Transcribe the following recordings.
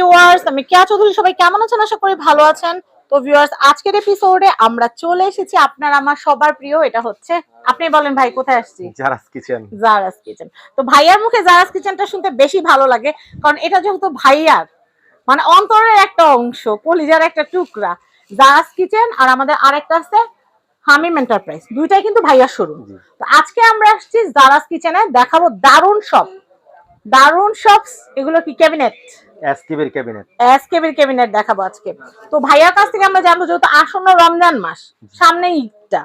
Viewers আমি কেয়া চৌধুরী সবাই কেমন আছেন? আশা করি ভালো আছেন। তো ভিউয়ার্স আজকের এপিসোডে আমরা চলে এসেছি আপনার আমার সবার প্রিয় এটা হচ্ছে আপনি বলেন ভাই কোথায় আসছি? জারাস কিচেন জারাস কিচেন তো ভাইয়ার মুখে জারাস কিচেনটা শুনতে বেশি ভালো লাগে কারণ এটা যেহেতু ভাইয়ার মানে অন্তরের একটা অংশ কলিজার একটা টুকরা। জারাস কিচেন আর আমাদের আরেকটা আছে হামিম এন্টারপ্রাইজ দুইটাই কিন্তু ভাইয়ার শোরুম তো আজকে আমরা আসছি জারাস কিচেনে দেখাবো দারুণ শপ দারুণ শপস এগুলো কি ক্যাবিনেট এসকিবের ক্যাবিনেট এসকেবির ক্যাবিনেট দেখাবো আজকে। তো ভাইয়ার কাছ থেকে আমরা জানব যেহেতু আসন্ন রমজান মাস সামনে ঈদটা।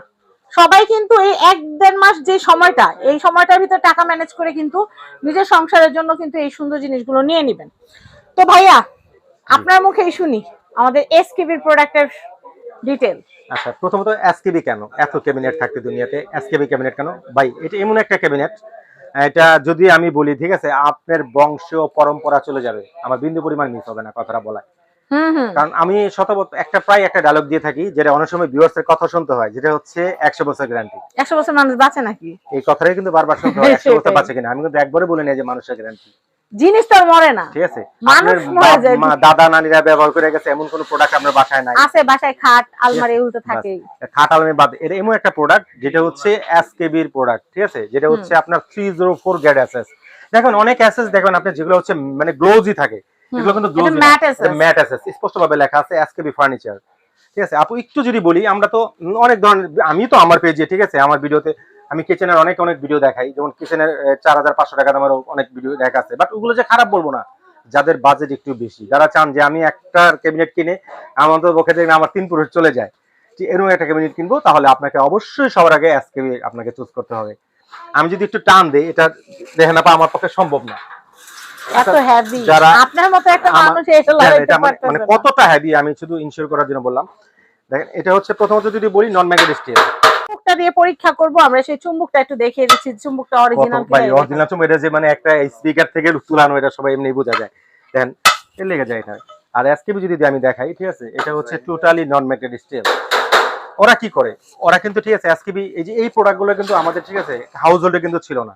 সবাই কিন্তু এই এক দেড় মাস যে সময়টা এই সময়টার ভিতরে টাকা ম্যানেজ করে কিন্তু নিজের সংসারের জন্য কিন্তু এই সুন্দর জিনিসগুলো নিয়ে নেবেন। তো ভাইয়া আপনার মুখেই শুনি আমাদের এসকেবির প্রোডাক্টের ডিটেল আচ্ছা প্রথমত এসকেবি কেন? এত ক্যাবিনেট থাকতে দুনিয়াতে। এসকেবি ক্যাবিনেট কেন? ভাই এটা এমন একটা ক্যাবিনেট এটা যদি আমি বলি ঠিক আছে আপনার বংশ পরম্পরা চলে যাবে। আমার বিন্দু পরিমাণ মিস হবে না কথাটা বলা হুম হুম। কারণ আমি শতবত একটা প্রায় একটা ডায়লগ দিয়ে থাকি যেটা অনেক সময় ভিউয়ার্স কথা শুনতে হয় যেটা হচ্ছে একশো বছর গ্যারান্টি একশো বছর মানুষ বাঁচে নাকি? এই কথাটাই কিন্তু বারবার শুনতে হয় একশো বছর বাঁচে কিনা। আমি কিন্তু একবারে বলে নেই যে মানুষের গ্যারান্টি জিনিস তো আর মরে না। ঠিক আছে। মানুষ মরে যায়। মা দাদা নানিরা ব্যবহার করে গেছে এমন কোনো প্রোডাক্ট আপনার বাসায় নাই। আছে বাসায় খাট আলমারি তো থাকেই। খাট আলমি বাদ এটা এমন একটা প্রোডাক্ট যেটা হচ্ছে এসকেবির প্রোডাক্ট ঠিক আছে? যেটা হচ্ছে আপনার থ্রি জিরো ফোর অ্যাসেস দেখুন অনেক অ্যাসেস দেখুন আপনি যেগুলো হচ্ছে মানে গ্লোজি থাকে এগুলো কিন্তু গ্লোজি। ম্যাট অ্যাসেস স্পষ্ট ভাবে লেখা আছে এসকেবি ফার্নিচার ঠিক আছে? আপু একটু যদি বলি আমরা তো অনেক ধরনের আমি তো আমার পেজে ঠিক আছে? আমার ভিডিওতে আমি কিচেনের অনেক অনেক ভিডিও দেখাই। যেমন কিচেনের চার হাজার পাঁচশো টাকা দামেরও অনেক ভিডিও দেখা আছে। বাট ওগুলো যে খারাপ বলব না যাদের বাজেট একটু বেশি। যারা চান যে আমি একটা ক্যাবিনেট কিনে আমার তো বকে দেখলে আমার তিন পুরুষ চলে যায়। যে এরকম একটা ক্যাবিনেট কিনবো তাহলে আপনাকে অবশ্যই সবার আগে এসকেবি আপনাকে চুজ করতে হবে। আমি যদি একটু টান দেই এটা দেখে না পা আমার পক্ষে সম্ভব না। এটা হ্যাঁ, মানে- মানে। কতটা হেভি আমি শুধু ইনশিওর করার জন্য বললাম। দেখেন এটা হচ্ছে প্রথমত যদি বলি নন ম্যাগনেট স্টিল চুম্বকটা দিয়ে পরীক্ষা করব আমরা সেই চুম্বকটা একটু দেখিয়ে দিচ্ছি চুম্বকটা অরিজিনাল ভাই অরিজিনাল চুম এটা যে মানে একটা স্পিকার থেকে তুলানো এটা সবাই এমনি বোঝা যায়। দেখেন এর লেগে যায় এটা। আর এসকেবি যদি আমি দেখাই ঠিক আছে? এটা হচ্ছে টোটালি নন ম্যাগনেট স্টিল ওরা কি করে? ওরা কিন্তু ঠিক আছে এসকেবি এই যে এই প্রোডাক্টগুলো কিন্তু আমাদের ঠিক আছে হাউস হোল্ডে কিন্তু ছিল না।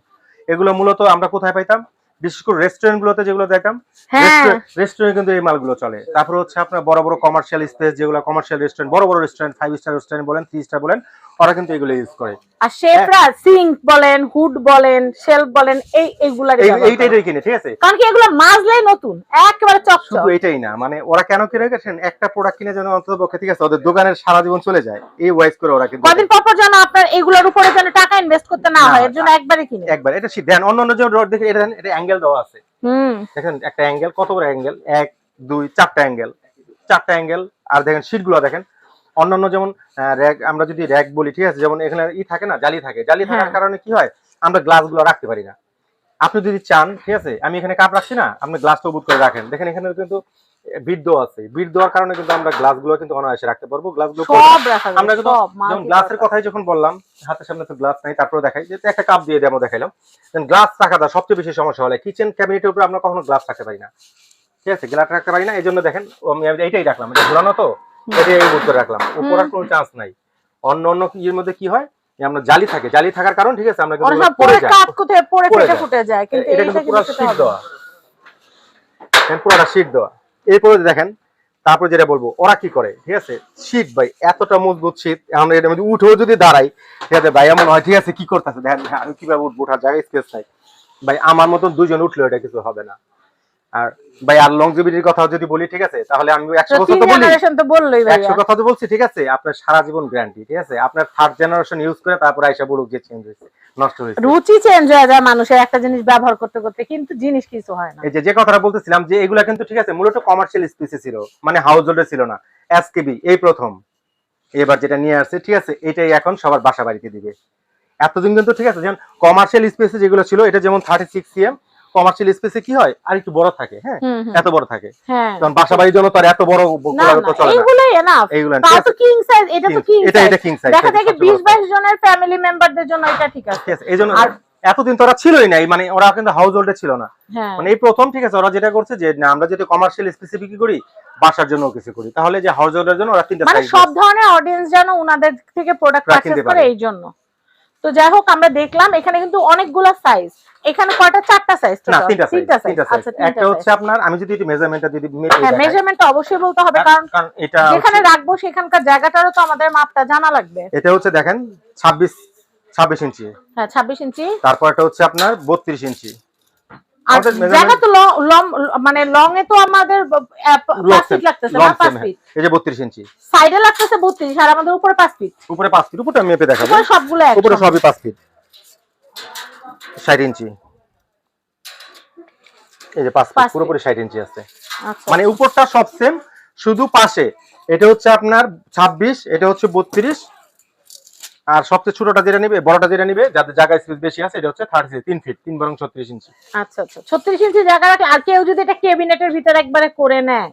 এগুলো মূলত আমরা কোথায় পাইতাম? বিশেষ করে রেস্টুরেন্ট গুলোতে যেগুলো দেখতাম হ্যাঁ। রেস্টুরেন্ট কিন্তু এই মালগুলো চলে। তারপর হচ্ছে আপনার বড় বড় কমার্শিয়াল স্পেস যেগুলো কমার্শিয়াল রেস্টুরেন্ট বড় বড় রেস্টুরেন্ট ফাইভ স্টার রেস্টুরেন্ট বলেন থ্রি স্টার বলেন ওরা কিন্তু এগুলো ইউজ করে। আর শেফরা সিঙ্ক বলেন হুড বলেন শেলফ বলেন এই এইগুলা এই- এইটাই কিনে ঠিক আছে? কারণ কি এগুলো মাজলেই নতুন একেবারে চকচক। শুধু এটাই না মানে ওরা কেন কিনে গেছেন? একটা প্রোডাক্ট কিনে যেন অন্তত পক্ষে ঠিক আছে ওদের দোকানের সারা জীবন চলে যায় এই ওয়াইজ করে ওরা কিন্তু কদিন পর পর যেন আপনার এগুলোর উপরে যেন টাকা ইনভেস্ট করতে না হয় এর জন্য একবারই কিনে। একবার এটা দেন অন্য অন্য যে রড দেখে এটা এটা অ্যাঙ্গেল দেওয়া আছে। হুম। দেখেন একটা অ্যাঙ্গেল কত বড় অ্যাঙ্গেল এক দুই চারটা অ্যাঙ্গেল চারটা অ্যাঙ্গেল আর দেখেন শীটগুলো দেখেন অন্যান্য যেমন র্যাক আমরা যদি র্যাক বলি ঠিক আছে? যেমন এখানে ই থাকে না জালি থাকে। জালি থাকার হ্যাঁ। কারণে কি হয়? আমরা গ্লাসগুলো রাখতে পারি না। আপনি যদি চান ঠিক আছে? আমি এখানে কাপ রাখছি না আপনি গ্লাসটা বুট করে রাখেন। দেখেন এখানে কিন্তু বিট দেওয়া আছে। বিট দেওয়ার কারণে কিন্তু আমরা গ্লাসগুলো কিন্তু অনায়াসে রাখতে পারব। গ্লাসগুলো আমরা কিন্তু যেমন গ্লাসের কথাই যখন বললাম হাতের সামনে তো গ্লাস নাই তারপরে দেখাই। যে একটা কাপ দিয়ে ডেমো দেখাইলাম। গ্লাস রাখাটা সবচেয়ে বেশি সমস্যা হলে। কিচেন ক্যাবিনেটের উপরে আমরা কখনো গ্লাস রাখতে পারি না। ঠিক আছে? গ্লাস রাখতে পারি না এই জন্য দেখেন আমি আমি এইটাই রাখলাম। এটা ঘুরানো তো? এটাই এই উপরে রাখলাম। উপর আর কোনো চান্স নাই। অন্য অন্য ইয়ের মধ্যে কি হয়? যে আমরা জালি থাকে। জালি থাকার কারণ ঠিক আছে আমরা কিন্তু পড়ে যায়। কাট পরে পড়ে ফেটে ফুটে যায় কিন্তু এটা কিন্তু পুরো শীট দেওয়া। দেখেন পুরোটা শীট দেওয়া। এরপরে দেখেন তারপর যেটা বলব ওরা কি করে? ঠিক আছে? শীত ভাই এতটা মজবুত শীত। আমরা এটার মধ্যে উঠেও যদি দাঁড়াই ঠিক আছে ভাই এমন হয় ঠিক আছে কি করতেছে? দেখেন আমি কীভাবে উঠবো? ওঠার জায়গায় স্পেস নাই। ভাই আমার মতন দুজন উঠলেও এটা কিছু হবে না। আর ভাই আর লংজিভিটির কথা যদি বলি ঠিক আছে? তাহলে আমি একশো তো বছর তো বলি জেনারেশন তো বললোই ভাইয়া। একশো কথা তো বলছি ঠিক আছে? আপনার সারা জীবন গ্যারান্টি ঠিক আছে? আপনার থার্ড জেনারেশন ইউজ করে তারপর আইসা বলুক যে চেঞ্জ হয়েছে নষ্ট হয়েছে। রুচি চেঞ্জ হয়ে যায় মানুষের একটা জিনিস ব্যবহার করতে করতে কিন্তু জিনিস কিছু হয় না। এই যে যে কথাটা বলতেছিলাম যে এগুলা কিন্তু ঠিক আছে মূলত কমার্শিয়াল স্পিসে ছিল মানে হাউস হোল্ডে ছিল না। এসকেবি এই প্রথম। এবার যেটা নিয়ে আসছে ঠিক আছে এটাই এখন সবার বাসা বাড়িতে দিবে। এতদিন কিন্তু ঠিক আছে যেমন কমার্শিয়াল স্পেসে যেগুলো ছিল এটা যেমন থার্টি সিক্স সিএম কমার্শিয়াল স্পেসে কি হয়? আর একটু বড় থাকে হ্যাঁ। এত বড় থাকে। হ্যাঁ। কারণ বাসা বাড়ির জন্য তো আর এত বড় না তো না চলে না। এইগুলোই এনাফ আছে তো কিং সাইজ এটা তো কিং এটা এটা কিং সাইজ দেখা যায় 20 22 জনের ফ্যামিলি মেম্বারদের জন্য এটা ঠিক আছে। এই জন্য আর- এতদিন তো ওরা ছিলই নাই মানে ওরা কিন্তু হাউস হোল্ডে ছিল না। হ্যাঁ। মানে এই প্রথম ঠিক আছে ওরা যেটা করছে যে না আমরা যদি কমার্শিয়াল স্পেসিফিক করি বাসার জন্য কিছু করি। তাহলে যে হাউস হোল্ডের জন্য ওরা তিনটা মানে সব ধরনের অডিয়েন্স যেন ওনাদের থেকে প্রোডাক্ট পারচেজ করে এই জন্য। তো যাই হোক আমরা দেখলাম এখানে কিন্তু অনেকগুলো সাইজ এখানে কয়টা? চারটা সাইজ না তিনটা সাইজ তিনটা সাইজ তিনটা আচ্ছা একটা হচ্ছে আপনার আমি যদি একটু মেজারমেন্টটা যদি হ্যাঁ মেজারমেন্টটা অবশ্যই বলতে হবে কারণ এটা যেখানে রাখব সেখানকার জায়গাটারও তো আমাদের মাপটা জানা লাগবে। এটা হচ্ছে দেখেন ছাব্বিশ ছাব্বিশ ইঞ্চি। হ্যাঁ ছাব্বিশ ইঞ্চি। তারপর এটা হচ্ছে আপনার বত্রিশ ইঞ্চি। আর জায়গা তো ল- মানে লং এ তো আমাদের ব- আহ, প- Long পাঁচ ফিট লাগতেছে না পাঁচ। ফিট এই যে বত্রিশ ইঞ্চি। সাইডে লাগতেছে বত্রিশ আর আমাদের উপরে পাঁচ ফিট উপরে পাঁচ ফিট উপরে মেপে দেখাবো। উপরে সবগুলো এক উপরে সবই পাঁচ ফিট ষাট ইঞ্চি। এই যে পাঁচ পাঁচ ফিট পুরোপুরি ষাট ইঞ্চি আছে। আচ্ছা। মানে উপরটা সব সেম শুধু পাশে। এটা হচ্ছে আপনার ছাব্বিশ এটা হচ্ছে বত্রিশ আর সবচেয়ে ছোটটা যেটা নিবে, বড়টা যেটা নিবে যাদের জায়গা স্পেস বেশি আছে, এটা হচ্ছে থার্টি তিন ফিট তিন বরং ছত্রিশ ইঞ্চি। আচ্ছা আচ্ছা। ছত্রিশ ইঞ্চি জায়গা রাখলে আর কেউ যদি এটা ক্যাবিনেটের ভিতরে একবারে করে নেয়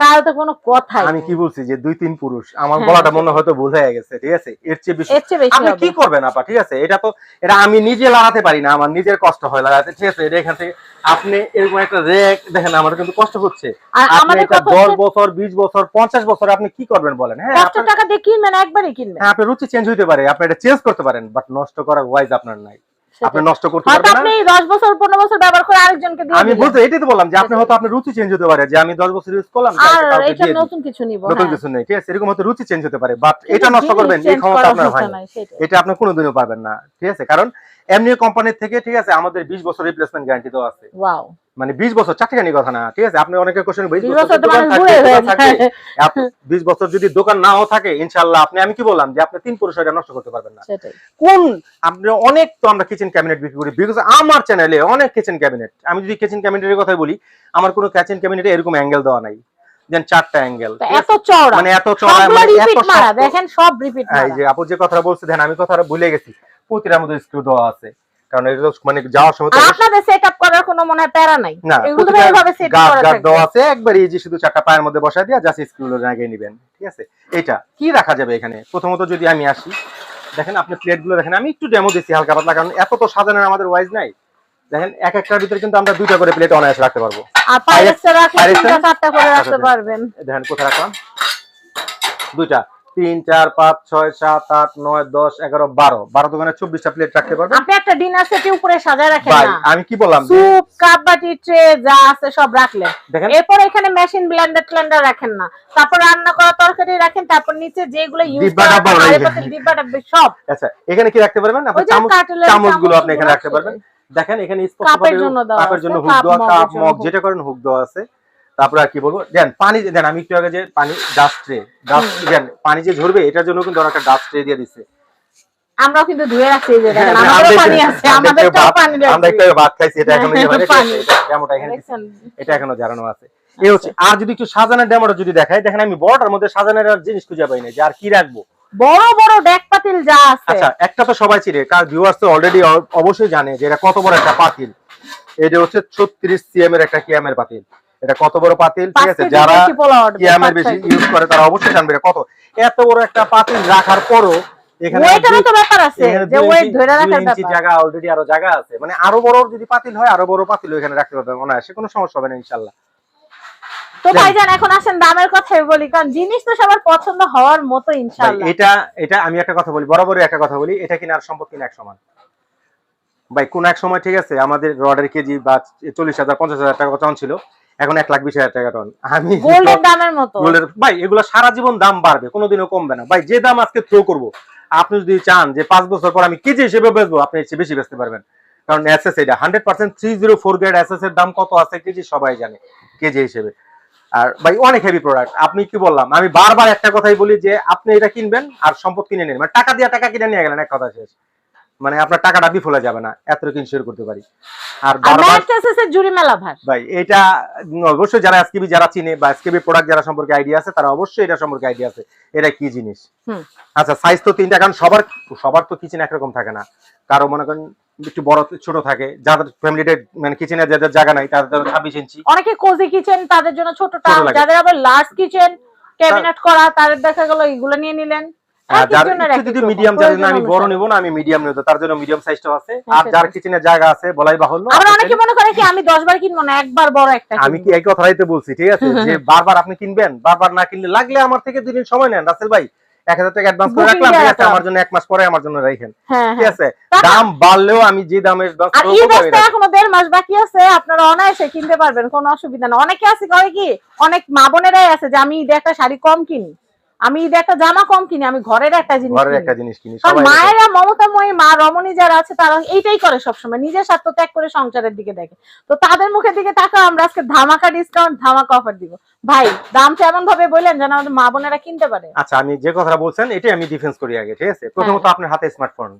তাহলে তো কোনো কথাই আমি কি বলছি যে দুই তিন পুরুষ আমার হ্যাঁ, গলাটা মনে হয়তো বোঝা গেছে ঠিক আছে? এর চেয়ে বেশি আপনি কি করবেন আপা ঠিক আছে? এটা তো এটা আমি নিজে লাগাতে পারি না আমার নিজের কষ্ট হয় লাগাতে ঠিক আছে? এটা এখান থেকে আপনি এরকম একটা রেক দেখেন আমার কিন্তু কষ্ট হচ্ছে। আপনি এটা কথা দশ হচ্ছে বছর বিশ বছর পঞ্চাশ বছর আপনি কি করবেন বলেন? হ্যাঁ কষ্ট আপনার- টাকা দিয়ে কিনবেন একবারই কিনবেন। হ্যাঁ আপনার রুচি চেঞ্জ হইতে পারে আপনি এটা চেঞ্জ করতে পারেন বাট নষ্ট করার ওয়াইজ আপনার নাই। আপনি নষ্ট করতে পারবেন না। আপনি না দশ বছর পনেরো বছর ব্যবহার করে আরেকজনকে দিয়ে আমি বলতে এটাই তো বললাম যে আপনি হয়তো আপনার রুচি চেঞ্জ হতে পারে যে আমি দশ বছর ইউজ করলাম আর এটা নতুন কিছু নিব নতুন হ্যাঁ। কিছু নেই ঠিক আছে? এরকম হয়তো রুচি চেঞ্জ হতে পারে বাট এটা নষ্ট করবেন এই ক্ষমতা আপনার হয়। এটা আপনি কোনোদিনও পারবেন না ঠিক আছে? কারণ এমনি কোম্পানির থেকে ঠিক আছে আমাদের বিশ বছর রিপ্লেসমেন্ট গ্যারান্টি দেওয়া আছে। Wow. মানে বিশ বছর চারটেখানি কথা না ঠিক আছে? আপনি অনেকে কোশ্চেন বিশ বছর বিশ বছর যদি দোকান নাও থাকে ইনশাল্লাহ আপনি আমি কি বললাম যে আপনি তিন পুরুষ এটা নষ্ট করতে পারবেন না। কোন আপনি অনেক তো আমরা কিচেন ক্যাবিনেট বিক্রি করি বিকজ আমার চ্যানেলে অনেক কিচেন ক্যাবিনেট আমি যদি কিচেন ক্যাবিনেটের কথা বলি আমার কোনো কিচেন ক্যাবিনেটে এরকম অ্যাঙ্গেল দেওয়া নাই দেন চারটা অ্যাঙ্গেল এত চওড়া। মানে এত চড়া সবগুলো মানে এত রিপিট মারা শক্ত। দেখেন সব রিপিট হ্যাঁ, এই যে আপু যে কথাটা বলছে দেন আমি কথাটা ভুলে গেছি প্রতিটার মধ্যে স্ক্রু দেওয়া আছে। কারণ মানে যাওয়ার সময় আপনাদের সেটআপ করার কোনো মনে হয় প্যারা নাই। এগুলো প্রতিটা সেট করা থাকবে দেওয়া আছে একবার এই যে শুধু চারটা পায়ের মধ্যে বসায় দিয়ে জাস্ট স্ক্রুগুলো লাগিয়ে নেবেন ঠিক আছে? এটা কি রাখা যাবে এখানে? প্রথমত যদি আমি আসি দেখেন আপনি প্লেটগুলো দেখেন আমি একটু ডেমো দিচ্ছি হালকা পাতলা কারণ এত তো সাজানোর আমাদের ওয়াইজ নাই। দেখেন এক একটার ভিতরে কিন্তু আমরা দুইটা করে প্লেট অনায়াসে রাখতে পারব। আর রাখলে তিনটা চারটা করে রাখতে আচ্ছা, পারবেন। দেখেন কোথায় রাখলাম। দুইটা। তিন চার পাঁচ ছয় সাত আট নয় দশ এগারো বারো। বারো দোকানে চব্বিশটা প্লেট রাখতে পারবেন? আপনি একটা ডিনার সেটে উপরে সাজায় রাখেন আমি কি বললাম? স্যুপ কাপ বাটি ট্রে যা আছে সব রাখলেন। দেখেন। এরপর এখানে মেশিন ব্লেন্ডার ট্লেন্ডার রাখেন না। তারপর রান্না করা তরকারি রাখেন তারপর নিচে যেগুলো ইউজ ডিব্বা করা ডাব্বা রাখেন। হাঁড়ি পাতিল, ডিব্বা ডাব্বা সব। আচ্ছা এখানে কি রাখতে পারবেন? আপনি চামচগুলো আপনি এখানে রাখতে পারবেন। দেখেন এখানে স্পষ্টভাবে কাপের জন্য হুক কাপ, দেওয়া কাপ মগ যেটা করেন হুক দেওয়া আছে। তারপরে আর কি বলব? দেন পানি দেন আমি একটু আগে যে পানি ডাস্ট ট্রে ডাস্ট দেন পানি যে ঝরবে এটার জন্য কিন্তু ওরা একটা ডাস্ট ট্রে দিয়ে দিচ্ছে আমরাও কিন্তু ধুয়ে রাখছি এই যে দেখেন হ্যাঁ, আমাদেরও আমরা পানি আছে একটু আমাদেরটাও ভাত- আমরা একটু ভাত খাইছি এটা এখনও হ্যাঁ, ডেমোটা এখানে এটা এখনও জানানো আছে। এই হচ্ছে আর যদি একটু সাজানোর ডেমোটা যদি দেখাই দেখেন আমি বড়টার মধ্যে সাজানোর আর জিনিস খুঁজে পাই না যে আর কি রাখব। বড় বড় ডেক পাতিল যা আছে। আচ্ছা একটা তো সবাই চিনে কার ভিউয়ার্স তো অলরেডি অবশ্যই জানে যে এটা কত বড় একটা পাতিল। এটা হচ্ছে ছত্রিশ সিএম এর একটা কিয়ামের পাতিল। এটা কত বড় পাতিল? ঠিক আছে যারা কিয়ামের বেশি ইউজ করে তারা অবশ্যই জানবে এটা কত। এত বড় একটা পাতিল রাখার পরও এখানে তো ব্যাপার আছে যে ওয়েট ধরে রাখার ব্যাপার। জায়গা অলরেডি আরও জায়গা আছে। মানে আরও বড় যদি পাতিল হয় আরও বড় পাতিল এখানে রাখতে পারবে অনায়াসে কোনো সমস্যা হবে না ইনশাল্লাহ। তো ভাইজান এখন আসেন দামের কথাই বলি কারণ জিনিস তো সবার পছন্দ হওয়ার মতো ইনশাআল্লাহ এটা এটা আমি একটা কথা বলি বরাবরই একটা কথা বলি এটা কিনা আর সম্পদ কিনা এক সমান। ভাই কোন এক সময় ঠিক আছে আমাদের রডের কেজি বা চল্লিশ হাজার পঞ্চাশ হাজার টাকা টন ছিল। এখন এক লাখ বিশ হাজার টাকা টন আমি গোল্ডের দামের মতো। গোল্ডের ভাই এগুলো সারা জীবন দাম বাড়বে কোনোদিনও কমবে না। ভাই যে দাম আজকে থ্রো করব আপনি যদি চান যে পাঁচ বছর পর আমি কেজি হিসেবে বেচবো আপনি চেয়ে বেশি বেচতে পারবেন। কারণ এসএস এটা hundred percent three zero four grade SS এর দাম কত আছে কেজি সবাই জানে কেজি হিসেবে। আর ভাই অনেক হেভি প্রোডাক্ট আপনি কি বললাম আমি বারবার একটা কথাই বলি যে আপনি এটা কিনবেন আর সম্পদ কিনে নেন মানে টাকা দিয়ে টাকা কিনে নিয়ে গেলেন এক কথা শেষ। মানে আপনার টাকাটা বিফলে যাবে না এতটুকু ইনশিওর করতে পারি। আর জুরি মেলা ভার ভাই এটা অবশ্যই যারা এসকেবি যারা চিনে বা এসকেবি প্রোডাক্ট যারা সম্পর্কে আইডিয়া আছে তারা অবশ্যই এটা সম্পর্কে আইডিয়া আছে এটা কি জিনিস। আচ্ছা সাইজ তো তিনটা কারণ সবার সবার তো কিচেন একরকম থাকে না। কারও মনে করেন একটু বড় ছোট থাকে যাদের ফ্যামিলিতে মানে কিচেনে যাদের জায়গা নাই তাদের জন্য ছাব্বিশ ইঞ্চি অনেকে কোজি কিচেন তাদের জন্য ছোটটা। যাদের আবার লার্জ কিচেন ক্যাবিনেট করা তাদের দেখা গেল এগুলো নিয়ে নিলেন। যার একটু যদি মিডিয়াম চাই না আমি প্রয়োজন বড় নিব না আমি মিডিয়াম নেব তার জন্য মিডিয়াম সাইজটাও আছে। হ্যাঁ, আর যার কিচেনে জায়গা আছে বলাই বাহুল্য আবার অনেকে মনে করে কি আমি দশ বার কিনবো না একবার বড় একটা আমি কি কিনবো। এই বলছি ঠিক আছে? যে বারবার আপনি কিনবেন বারবার না কিনলে লাগলে আমার থেকে দুদিন সময় নেন রাসেল ভাই। এক হাজার টাকা অ্যাডভান্স করে রাখলাম ঠিক আছে আমার জন্য এক মাস পরে আমার জন্য রাখেন হ্যাঁ ঠিক হ্যাঁ। আছে? দাম বাড়লেও আমি যে দামে করব। এখনও দেড় মাস বাকি আছে আপনারা অনায়াসে কিনতে পারবেন কোনো অসুবিধা না। অনেকে আছে করে কি অনেক মা বোনেরাই আছে যে আমি একটা শাড়ি কম কিনি। আমি ঈদে একটা জামা কম কিনি আমি ঘরের একটা জিনিস ঘরের একটা জিনিস কিনি সবাই। মায়েরা মমতাময়ী মা রমণী যারা আছে তারা এইটাই করে সবসময় নিজের স্বার্থ ত্যাগ করে সংসারের দিকে দেখে। তো তাদের মুখের দিকে তাকা আমরা আজকে ধামাকা ডিসকাউন্ট ধামাকা অফার দিব। ভাই দামটা এমন ভাবে বললেন যেন আমাদের মা বোনেরা কিনতে পারে। আচ্ছা আমি যে কথাটা বলছেন এটাই আমি ডিফেন্স করি আগে ঠিক আছে? প্রথমত আপনার হাতে স্মার্টফোন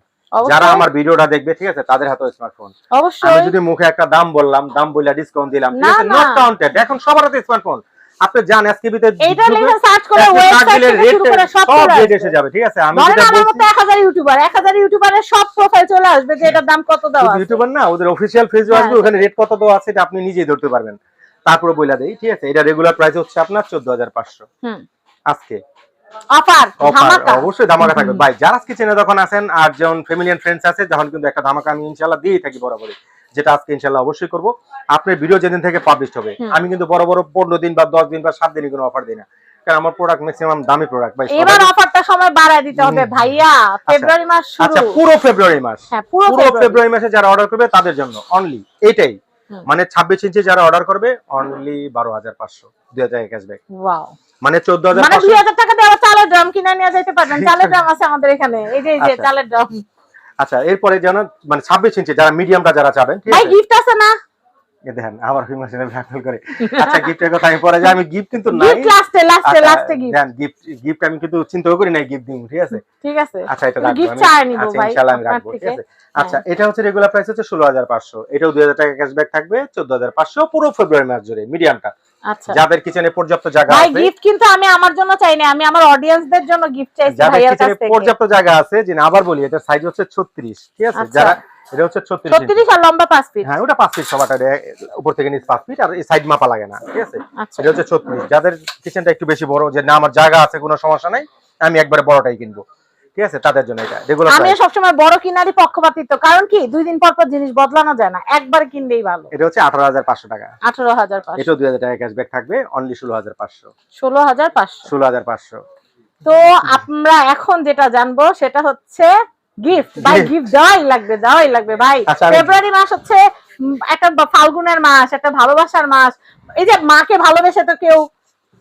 যারা আমার ভিডিওটা দেখবে ঠিক আছে তাদের হাতে স্মার্টফোন আমি অবশ্যই। যদি মুখে একটা দাম বললাম দাম বললে ডিসকাউন্ট দিলাম ঠিক আছে? নট কাউন্টেড এখন সবার হাতে স্মার্টফোন আপনি জান এসকেবিতে এইটা লিখে সার্চ করে ওয়েবসাইট শুরু করে সব রেট এসে যাবে ঠিক আছে? আমি যেটা বলছি মতো এক হাজার ইউটিউবার এক হাজার ইউটিউবারের সব প্রোফাইল চলে আসবে যে এটার দাম কত দেওয়া আছে। ইউটিউবার না ওদের অফিসিয়াল পেজও হ্যাঁ, আসবে ওখানে রেট কত দেওয়া আছে এটা আপনি নিজেই ধরতে পারবেন। তারপরে বইলা দেই ঠিক আছে? এটা রেগুলার প্রাইস হচ্ছে আপনার চোদ্দ হাজার পাঁচশো। হুম। আজকে। অফার ধামাকা। অবশ্যই ধামাকা থাকবে। ভাই যারা কিচেনে যখন আছেন আর যেমন ফ্যামিলি এন্ড ফ্রেন্ডস আছে তখন কিন্তু একটা ধামাকা আমি ইনশাল্লাহ দিয়েই থাকি বরাবরই। যেটা আজকে ইনশাল্লাহ অবশ্যই করব। আপনার ভিডিও যেদিন থেকে পাবলিশ হবে আমি কিন্তু বড় বড় পনেরো দিন বা দশ দিন বা সাত দিনই কোনো অফার দিই না। কারণ আমার প্রোডাক্ট ম্যাক্সিমাম দামি প্রোডাক্ট ভাই এবার অফারটা সময় বাড়ায় দিতে হবে ভাইয়া। ফেব্রুয়ারি মাস আচ্ছা পুরো ফেব্রুয়ারি মাস। হ্যাঁ পুরো পুরো ফেব্রুয়ারি ফেব্রুয়ারি মাসে যারা অর্ডার করবে তাদের জন্য অনলি এটাই। মানে ছাব্বিশ ইঞ্চি যারা অর্ডার করবে অনলি বারো হাজার পাঁচশো দুই হাজার ক্যাশব্যাক ওয়াও মানে চোদ্দ হাজার মানে দুই হাজার টাকা দিয়ে আবার চালের ড্রাম কিনে নিয়ে যেতে পারবেন। চালের ড্রাম আছে আমাদের এখানে। এই যে এই যে আচ্ছা। চালের ড্রাম আচ্ছা এরপরে যেন মানে ছাব্বিশ ইঞ্চি যারা মিডিয়ামটা যারা চাবেন ঠিক আছে? গিফট আছে না? দেখেন আবার করে। আচ্ছা গিফটের কথা আমি পরে যাই আমি গিফট কিন্তু নাই। গিফট লাস্টে লাস্টে লাস্টে গিফট দেন গিফট গিফট আমি কিন্তু চিন্তাও করি নাই গিফট দিব ঠিক আছে? ঠিক আছে। আচ্ছা এটা রাখব গিফট চাই নিব আচ্ছা ভাই ইনশাআল্লাহ আমি রাখব ঠিক আছে? আচ্ছা এটা হচ্ছে রেগুলার প্রাইস হচ্ছে ষোলো হাজার পাঁচশো। এটাও দুই হাজার টাকা ক্যাশব্যাক থাকবে চোদ্দ হাজার পাঁচশো পুরো ফেব্রুয়ারি মাস জুড়ে মিডিয়ামটা আচ্ছা যাদের কিচেনে পর্যাপ্ত জায়গা ভাই আছে। গিফট কিন্তু আমি আমার জন্য চাই না আমি আমার অডিয়েন্সদের জন্য গিফট চাইছি ভাইয়ার কাছ থেকে। পর্যাপ্ত জায়গা আছে যে আবার বলি এটা সাইজ হচ্ছে ছত্রিশ ঠিক আছে? আচ্ছা। যারা এটা হচ্ছে ছত্রিশ 36 আর লম্বা 5 ফিট হ্যাঁ ওটা পাঁচ ফিট সবাটা উপর থেকে নিচ পাঁচ ফিট আর এই সাইড মাপা লাগে না ঠিক আছে? আচ্ছা। এটা হচ্ছে ছত্রিশ। যাদের কিচেনটা একটু বেশি বড় যে না আমার জায়গা আছে কোনো সমস্যা নাই আমি একবারে বড়টাই কিনবো। ঠিক আছে? তাদের জন্য এটা। রেগুলার আমি সবসময় বড় কিনারই পক্ষপাতিত্ব। কারণ কি? দুই দিন পর পর জিনিস বদলানো যায় না। একবার কিনলেই ভালো। এটা হচ্ছে আঠারো হাজার পাঁচশো টাকা। আঠারো হাজার পাঁচশো। দুই হাজার টাকা ক্যাশব্যাক থাকবে। অনলি ষোলো হাজার পাঁচশো। ষোলো হাজার পাঁচশো। ষোলো হাজার পাঁচশো। তো আমরা এখন যেটা জানব সেটা হচ্ছে গিফট ভাই গিফট দেওয়াই লাগবে দেওয়াই লাগবে ভাই। আচ্ছা, ফেব্রুয়ারি মাস হচ্ছে একটা ফাল্গুনের মাস একটা ভালোবাসার মাস। এই যে মাকে ভালোবেসে তো কেউ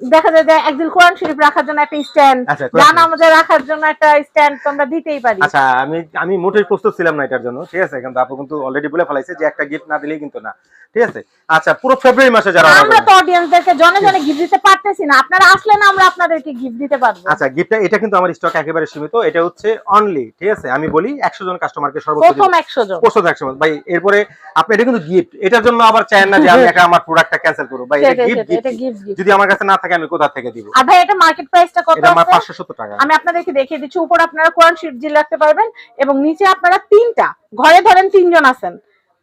দেখা যায় যে একদিন কোরআন শরীফ রাখার জন্য একটা স্ট্যান্ড আচ্ছা, কোরআন আমাদের রাখার জন্য একটা স্ট্যান্ড তোমরা দিতেই পারি। আচ্ছা আমি আমি মোটেই প্রস্তুত ছিলাম না এটার জন্য ঠিক আছে? কিন্তু আপু কিন্তু অলরেডি বলে ফেলাইছে যে একটা গিফট না দিলেই কিন্তু না ঠিক আছে? আচ্ছা পুরো ফেব্রুয়ারি মাসে যারা আমরা। তো অডিয়েন্সদেরকে জনে জনে গিফট দিতে পারতেছি না আপনারা আসলে না আমরা আপনাদেরকে গিফট দিতে পারব। আচ্ছা গিফটটা এটা কিন্তু আমার স্টক একেবারে সীমিত এটা হচ্ছে অনলি ঠিক আছে? আমি বলি একশো জন কাস্টমারকে সর্বোচ্চ প্রথম একশো জন। পরশু একশো ভাই এরপরে আপনি এটা কিন্তু গিফট এটার জন্য আবার চায় না যে আমি একা আমার প্রোডাক্টটা ক্যান্সেল করব। ভাই এটা গিফট এটা গিফট যদি আমার কাছে না থাকে আমি কোথা থেকে দিব? আর ভাই এটা মার্কেট প্রাইসটা কত এটা আমার আছে? পাঁচশো সত্তর টাকা। আমি আপনাদেরকে দেখিয়ে দিচ্ছি উপর আপনারা কোরআন শীট জিল রাখতে পারবেন এবং নিচে আপনারা তিনটা ঘরে ধরেন তিনজন আছেন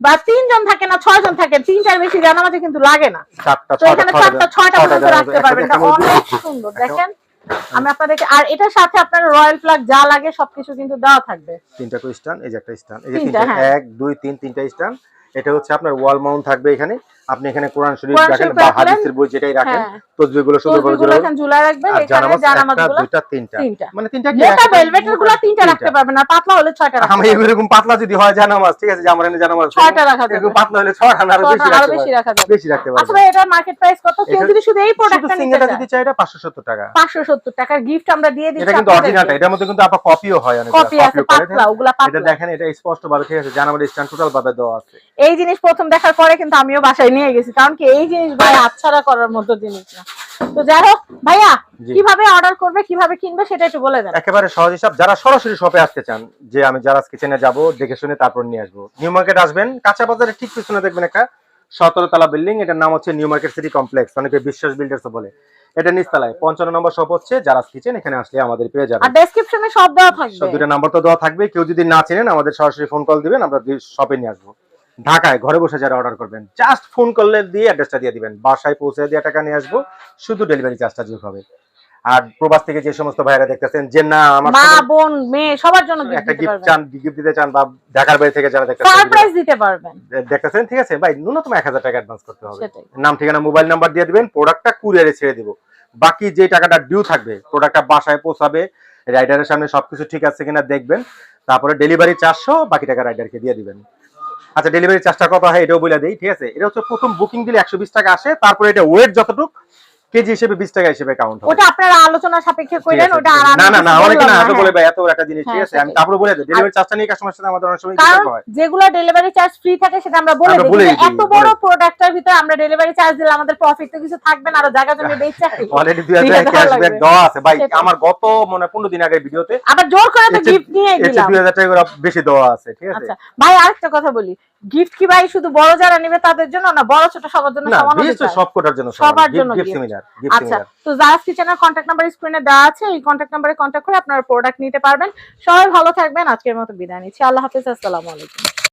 বা তিনজন থাকে না ছয় জন থাকে তিনটার বেশি জানামাজি কিন্তু লাগে না। তো এখানে চারটা ছয়টা পর্যন্ত রাখতে পারবেন। এটা অনেক সুন্দর দেখেন? আমি আপনাদেরকে আর এটার সাথে আপনার রয়্যাল প্লাগ যা লাগে সবকিছু কিন্তু দেওয়া থাকবে। তিনটা তো স্ট্যান্ড এই যে একটা স্ট্যান্ড এই যে তিনটা, তিনটা হ্যাঁ। এক দুই তিন তিনটা স্ট্যান্ড এটা হচ্ছে আপনার ওয়াল মাউন্ট থাকবে এখানে। আপনি এখানে কোরআন শরীফ রাখেন বা হাদিসের বই যেটাই রাখেন হ্যাঁ। তসবিহ শুধু করে তসবিহগুলো এখানে ঝুলায় রাখবেন এখানে জানামাজ জানামাজ একটা গুলো দুইটা তিনটা। মানে তিনটা কি একটা- ভেলভেটেরগুলো তিনটা রাখতে পারবেন আর পাতলা হলে ছয়টা রাখতে আমি এরকম পাতলা যদি হয় জানামাজ ঠিক আছে যে আমার জানামাজ ছয়টা রাখা যাবে। এরকম পাতলা হলে ছয়টা না আরও বেশি রাখা যাবে। বেশি রাখতে আচ্ছা পারবেন ভাই এটার মার্কেট প্রাইস কত? কেউ যদি শুধু এই প্রোডাক্টটা নিতে চায়। যদি চাই এটা পাঁচশো সত্তর টাকা। পাঁচশো সত্তর টাকার গিফট আমরা দিয়ে দিচ্ছি এটা কিন্তু। অরিজিনালটা এটার মধ্যে কিন্তু আবার কপিও হয় অনেক কপি আছে পাতলা ওগুলা পাতলা। এটা দেখেন এটা স্পষ্ট ভাবে ঠিক আছে জানামাজ স্ট্যান্ড টোটাল ভাবে দেওয়া আছে। এই জিনিস প্রথম দেখার পরে কিন্তু আমিও বাসায় নিয়ে গেছি কারণ কি এই জিনিস ভাই হাতছাড়া করার মতো জিনিস না। তো যাই হোক ভাইয়া কীভাবে অর্ডার করবে কীভাবে কিনবে সেটা একটু বলে দেন। একেবারে সহজ হিসাব যারা সরাসরি শপে আসতে চান যে আমি কিচেনে যাব দেখে শুনে তারপর নিয়ে আসব। নিউ মার্কেট আসবেন কাঁচা বাজারে ঠিক পিছনে দেখবেন একটা সতেরো তলা বিল্ডিং এটার নাম হচ্ছে নিউ মার্কেট সিটি কমপ্লেক্স অনেকে বিশ্বাস বিল্ডার্স বলে। এটা নিচতলায় পঞ্চান্ন নম্বর শপ হচ্ছে যারা কিচেন এখানে আসলে আমাদের পেয়ে যাবেন। আর ডেসক্রিপশনে সব দেওয়া সব থাকবে দুটো নাম্বার তো দেওয়া থাকবে কেউ যদি না চেনেন আমাদের সরাসরি ফোন কল দিবেন আমরা শপে নিয়ে আসব। ঢাকায় ঘরে বসে যারা অর্ডার করবেন জাস্ট ফোন করলে দিয়ে অ্যাড্রেসটা দিয়ে দিবেন। বাসায় পৌঁছে দিয়ে টাকা নিয়ে আসব শুধু ডেলিভারি চার্জটা যোগ হবে। আর প্রবাস থেকে যে সমস্ত ভাইরা দেখতেছেন যে না আমার মা বোন মেয়ে সবার জন্য একটা গিফট চান গিফট দিতে চান বা ঢাকার বাইরে থেকে যারা দেখতেছেন সারপ্রাইজ দিতে পারবেন। দেখতেছেন ঠিক আছে? ভাই ন্যূনতম এক হাজার টাকা অ্যাডভান্স করতে হবে। নাম ঠিকানা মোবাইল নাম্বার দিয়ে দিবেন প্রোডাক্টটা কুরিয়ারে ছেড়ে দিব। বাকি যে টাকাটা ডিউ থাকবে প্রোডাক্টটা বাসায় পৌঁছাবে রাইডারের সামনে সবকিছু ঠিক আছে কিনা দেখবেন তারপরে ডেলিভারি চারশো বাকি টাকা রাইডারকে দিয়ে দিবেন। আচ্ছা ডেলিভারি চার্জটা কত হয় এটাও বলে দেই, ঠিক আছে? এটা হচ্ছে প্রথম বুকিং দিলে একশো বিশ টাকা আসে, তারপরে এটা ওয়েট যতটুক কেজি হিসেবে বিশ টাকা হিসেবে কাউন্ট হবে। ওটা আপনারা আলোচনা সাপেক্ষে ঠিক কইলেন ওটা আর না না না অনেকে না। বলে ভাই এত একটা জিনিস ঠিক হ্যাঁ, আছে? আমি তারপরে বলে ডেলিভারি চার্জটা নিয়ে কাস্টমার সাথে আমাদের অনেক সময় বিতর্ক হয়। যেগুলো ডেলিভারি চার্জ ফ্রি থাকে সেটা আমরা বলে এত বড় প্রোডাক্টের ভিতরে আমরা ডেলিভারি চার্জ দিলে আমাদের প্রফিট তো কিছু থাকবে না আর জায়গা জমি বেচে অলরেডি দুই দিয়ে হাজার দেওয়া ক্যাশব্যাক দেওয়া আছে। ভাই আমার গত মনে পনেরো দিন আগের ভিডিওতে আবার জোর করে তো গিফট নিয়ে এর চেয়ে দিলাম দুই হাজার টাকা করে বেশি দেওয়া আছে ঠিক আছে? আচ্ছা ভাই আরেকটা কথা বলি। গিফট কি ভাই শুধু বড় যারা নেবে তাদের জন্য না বড় ছোট সবার জন্য সমান অধিকার? সব কোটার জন্য সবার জন্য গিফট সিমিলার আচ্ছা তো জারাস কিচেনের কন্ট্যাক্ট নাম্বার স্ক্রিনে দেওয়া আছে এই কন্ট্যাক্ট নাম্বারে কন্ট্যাক্ট করে আপনারা প্রোডাক্ট নিতে পারবেন। সবাই ভালো থাকবেন আজকের মতো বিদায় নিচ্ছি। আল্লাহ হাফিজ আসসালামু আলাইকুম।